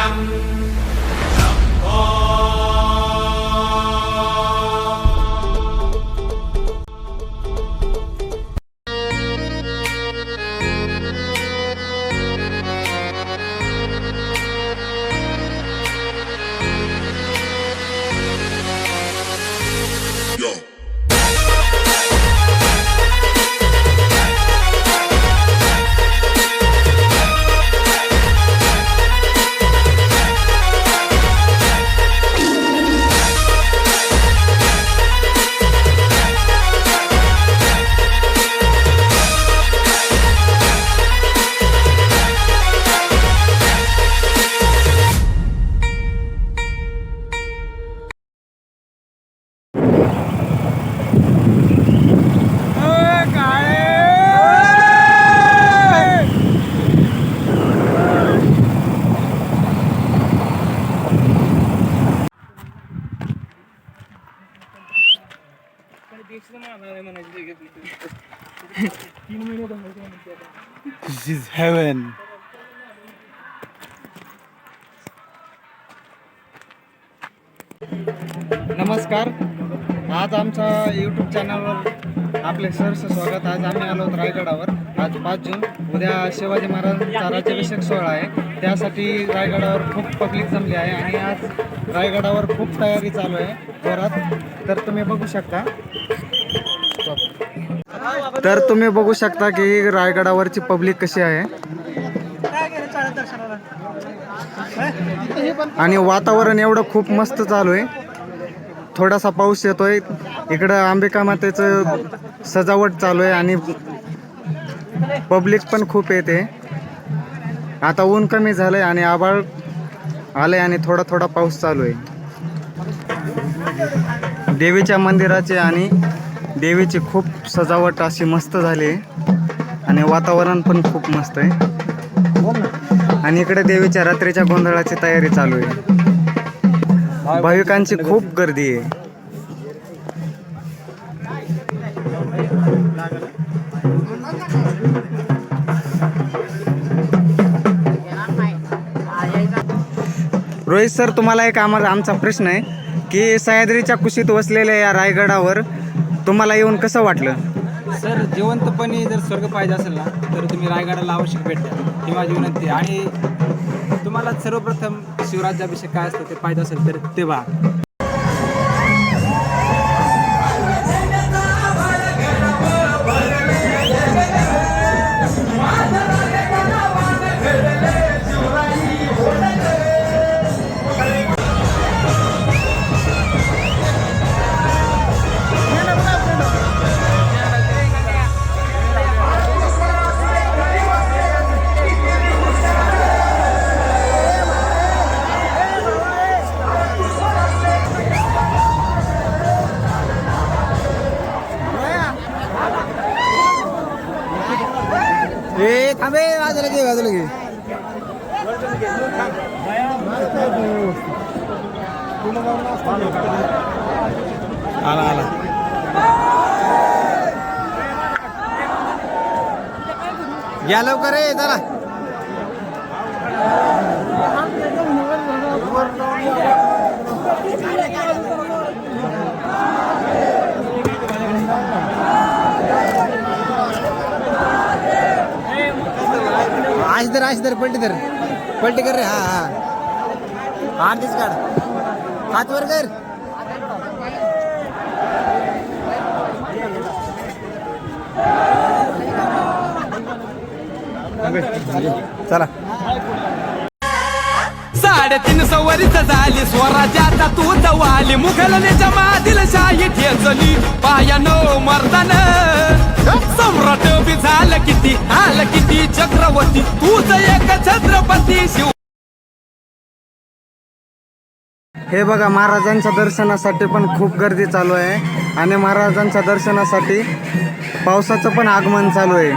Nam This is heaven. नमस्कार. आज आमच्या यूट्यूब चॅनलवर आपले सहर्ष स्वागत. आज आम्ही आलो आहोत रायगडावर. आज पाच जून. उद्या शिवाजी महाराजांचा राज्याभिषेक सोहळा आहे. त्यासाठी रायगडावर खूप पब्लिक जमली आहे आणि आज रायगडावर खूप तयारी चालू आहे घरात तर तुम्ही बघू शकता. तर तुम्ही बघू शकता की रायगडावरची पब्लिक कशी आहे. आणि वातावरण एवढं खूप मस्त चालू आहे. थोडासा पाऊस येतोय. इकडं अंबिका मातेचं सजावट चालू आहे आणि पब्लिक पण खूप येते. आता ऊन कमी झालंय आणि आबाळ आले आणि थोडा थोडा पाऊस चालू आहे. देवीच्या मंदिराचे आणि देवीची खूप सजावट अशी मस्त झाली आहे. आणि वातावरण पण खूप मस्त आहे. आणि इकडे देवीच्या रात्रीच्या गोंधळाची तयारी चालू आहे. भाविकांची खूप गर्दी आहे. रोहित सर तुम्हाला एक आम्हाला आमचा प्रश्न आहे की सह्याद्रीच्या कुशीत वसलेल्या या रायगडावर तुम्हाला येऊन कसं वाटलं? सर जिवंतपणे जर स्वर्ग पाहिजे असेल ना तर तुम्ही रायगडाला आवश्यक भेटता ही माझी विनंती आहे. आणि तुम्हाला सर्वप्रथम शिवराज्याभिषेक काय असतं ते पाहिजे असेल तर ते पहा आला आला. या लवकर रे जरा आज तर आज तर पलटी तर पलटी कर रे हा हा. आठ दिस काढ. हात वर कर. चला. साडेतीन सवरीच झाली स्वराज्याचा तू जवाली मुघलनेच्या मादील शाही ठेचली पायानो मर्दान. सम्राट बी झालं किती आलं किती चक्रवर्ती. तूच एक छत्रपती शिव हे बघा महाराजांच्या दर्शनासाठी पण खूप गर्दी चालू आहे. आणि महाराजांच्या दर्शनासाठी पावसाचं पण आगमन चालू आहे.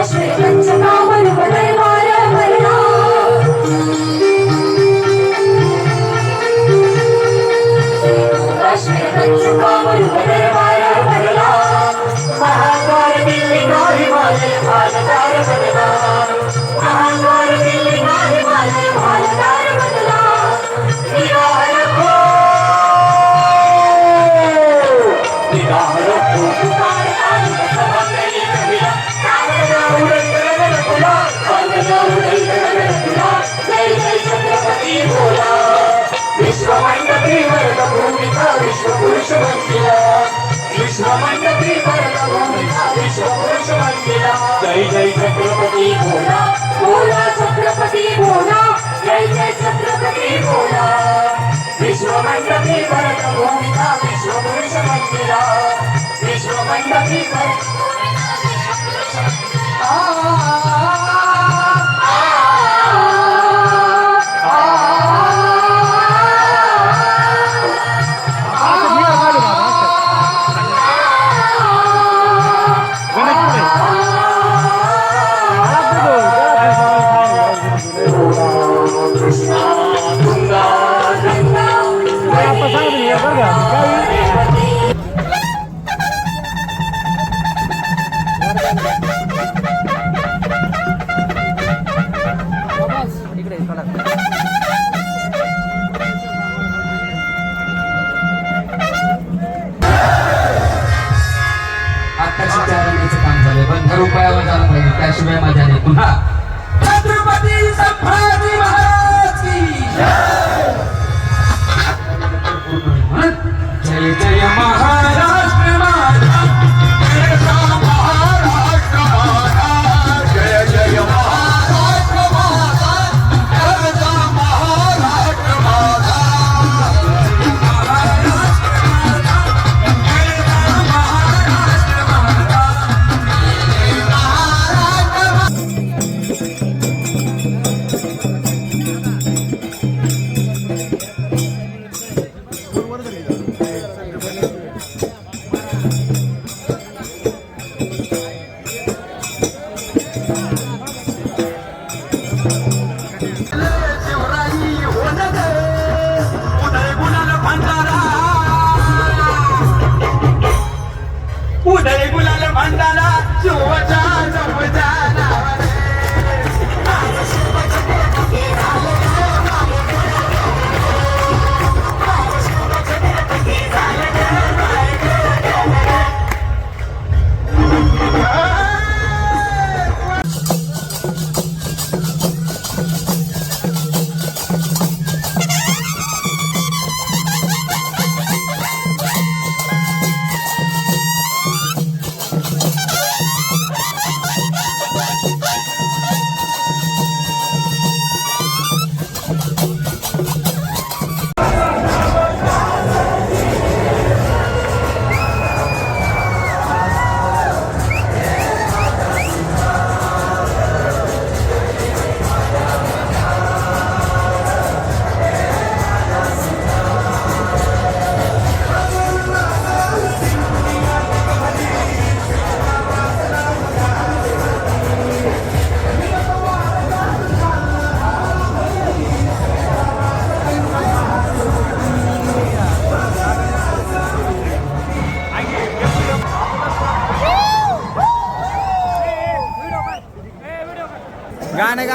Let's जय छत्रपती बोला. बोला छत्रपती बोला. जय जय छत्रपती बोला. विश्वमंडपी भरत भूमिका विश्वपुरुष मंदिरा. विश्वमंडपी भरत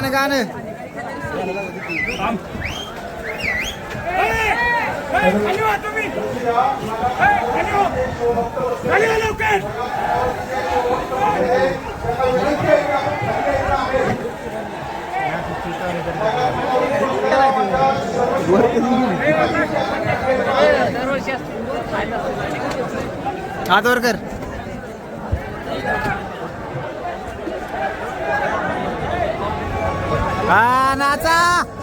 गाने गाने। हाथ और कर। 啊哪吒。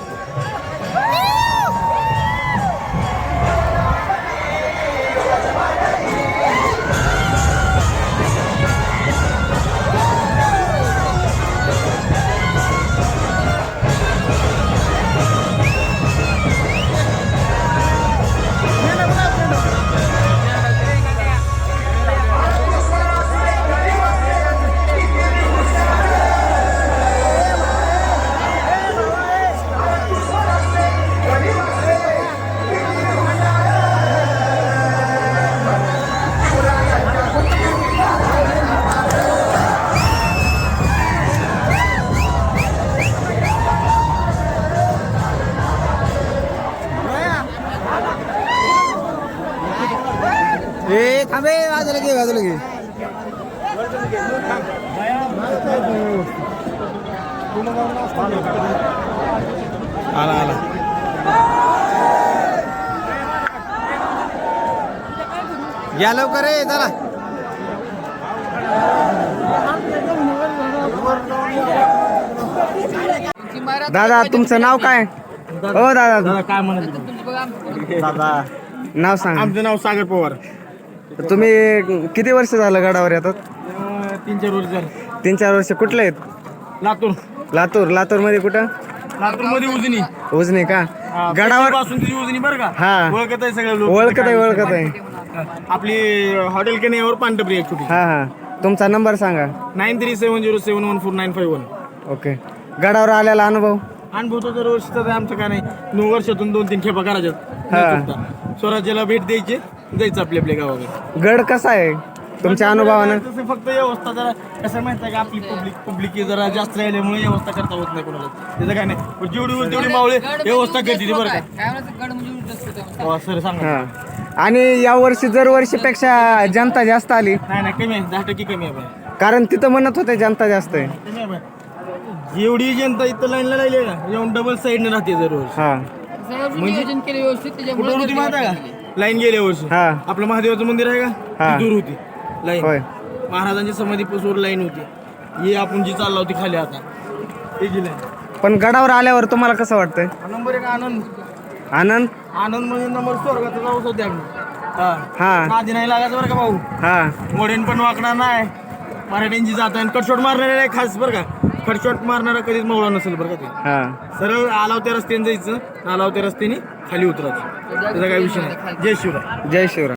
अबे आज लगे आज की आला आला. या लवकर रे चला. दादा तुमचं नाव काय? हो दादा. काय म्हणत दादा. नाव सांग. आमचं नाव सागर पवार. तुम्ही किती वर्ष झालं गडावर येतात? तीन चार वर्ष झालं. तीन चार वर्ष. कुठले आहेत? लातूर. लातूर. लातूरमध्ये कुठं? लातूरमध्ये उजनी. उजने का? गडावर पासून तुझी उजनी बरं का? हा. ओळखत आहे सगळे लोक. ओळखत आहे ओळखत आहे. आपली हॉटेल केन्यावर पांढरप्रिया छोटी. हा हा. तुमचा नंबर सांगा. Nine three seven zero seven one four nine five one. Okay. गडावर आलेला अनुभव? अनुभव तर दरवर्षी तर आमचं काय नाही. नऊ वर्षातून दोन तीन खेपा हा. करायच्यात स्वराज्याला भेट द्यायची. जायचं आपल्या आपल्या गावाकडे. गड कसा आहे तुमच्या अनुभवानं? तसं फक्त व्यवस्था जरा कसं माहिती आहे का आपली पब्लिक पब्लिक जरा जास्त राहिल्यामुळे व्यवस्था करता होत नाही कोणाला. त्याचं काय नाही. पण जेवढी होईल तेवढी मावळे व्यवस्था करते ती बरं का. हो, सर सांगा. हा. आणि या वर्षी जर वर्षीपेक्षा जनता जास्त आली. नाही नाही कमी आहे. दहा टक्के कमी आहे बाई कारण तिथं म्हणत होते जनता जास्त आहे. कमी आहे बाई जेवढी जनता इथं लाईनला राहिली आहे ना येऊन डबल साईडने राहते हा. नियोजन केलं व्यवस्थित त्याच्यामुळे कुठं होती माहिती आहे का लाईन गेल्या वर्षी हा. आपलं महादेवाचं मंदिर आहे का? हा. ती दूर होती. होय. लाईन महाराजांच्या समाधीपासून लाईन होती. ही आपण जी चालला होती खाली आता. ही जी लाईन. पण गडावर आल्यावर तुम्हाला कसं वाटतंय? नंबर एक आनंद. आनंद? आनंद म्हणजे नंबर स्वर्गाचा जाऊच होते आम्ही. हा. हा. आधी नाही लागायचं बरं का भाऊ? हा. मोडेन पण वाकणार नाही. मराठ्यांची जात आहे कटशॉट मारणारे नाही खास बरं का. कटशॉट मारणारा कधीच मवळा नसेल बरं का ते. हा. सरळ आलाव त्या रस्त्याने जायचं आलाव त्या रस्त्याने खाली उतरायचं. त्याचा काही विषय नाही. जय शिवराय. जय शिवराय.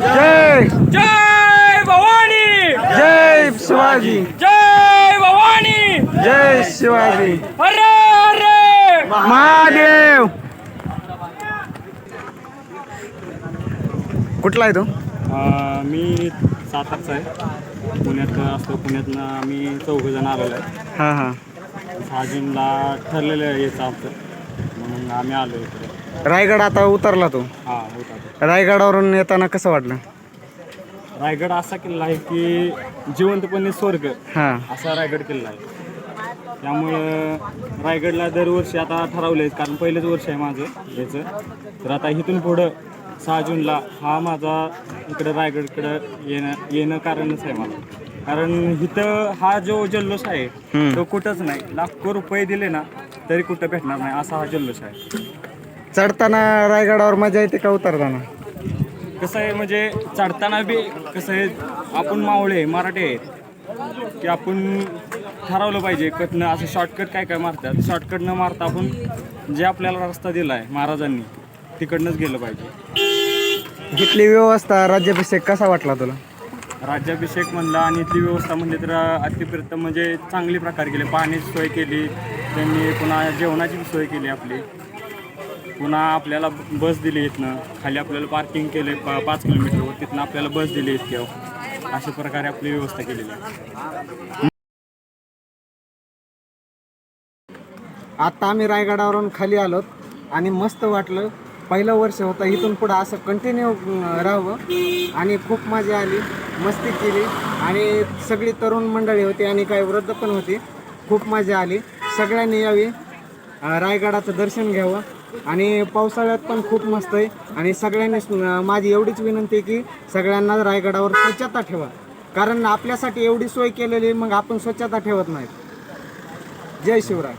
जय. जय भवानी. जय शिवाजी. जय भवानी. जय शिवाजी. अरे अरे महादेव. कुठला आहे तो? मी सातारचा आहे. पुण्यात असतो. पुण्यातनं आम्ही चौघं जण आलेलो आहे. हा हा. सहा जूनला ठरलेलं आहे यायचं आमचं. म्हणून आम्ही आलो इकडे. रायगड आता उतरला तो. हां होता तो. रायगडावरून येताना कसं वाटलं? रायगड असा किल्ला आहे की जिवंतपणे स्वर्ग. हा. असा रायगड किल्ला आहे. त्यामुळं रायगडला दरवर्षी आता ठरवलं आहे कारण पहिलंच वर्ष आहे माझं याचं. तर आता इथून पुढं सहा जूनला हा माझा इकडं रायगडकडं येणं येणं कारणच आहे मला. कारण इथं हा जो जल्लोष आहे तो कुठंच नाही. लाखो रुपये दिले ना तरी कुठं भेटणार नाही असा हा जल्लोष आहे. चढताना रायगडावर मजा येते का उतरताना? कसं आहे म्हणजे चढताना बी कसं आहे आपण मावळे मराठी आहेत. की आपण ठरवलं पाहिजे कटनं असं शॉर्टकट काय काय मारतात. शॉर्टकट न मारता आपण जे आपल्याला रस्ता दिला आहे महाराजांनी तिकडनंच गेलं पाहिजे. इथली व्यवस्था राज्याभिषेक कसा वाटला तुला? राज्याभिषेक म्हणला आणि इथली व्यवस्था म्हणली तर अतिप्रथम म्हणजे चांगली प्रकारे केली. पाण्याची सोय केली त्यांनी पुन्हा जेवणाची सोय केली आपली. पुन्हा आपल्याला बस दिली इथनं. खाली आपल्याला पार्किंग केले पा पाच किलोमीटरवर तिथनं आपल्याला बस दिली इतक्या. अशा प्रकारे आपली व्यवस्था केलेली आहे. आता आम्ही रायगडावरून खाली आलोत आणि मस्त वाटलं. पहिलं वर्ष होतं इथून पुढं असं कंटिन्यू राहावं. आणि खूप मजा आली मस्ती केली. आणि सगळी तरुण मंडळी होती आणि काही वृद्ध पण होती. खूप मजा आली. सगळ्यांनी यावी रायगडाचं दर्शन घ्यावं. आणि पावसाळ्यात पण खूप मस्त आहे. आणि सगळ्यांनी माझी एवढीच विनंती आहे की सगळ्यांना रायगडावर स्वच्छता ठेवा. कारण आपल्यासाठी एवढी सोय केलेली मग आपण स्वच्छता ठेवत नाहीत जय शिवराय.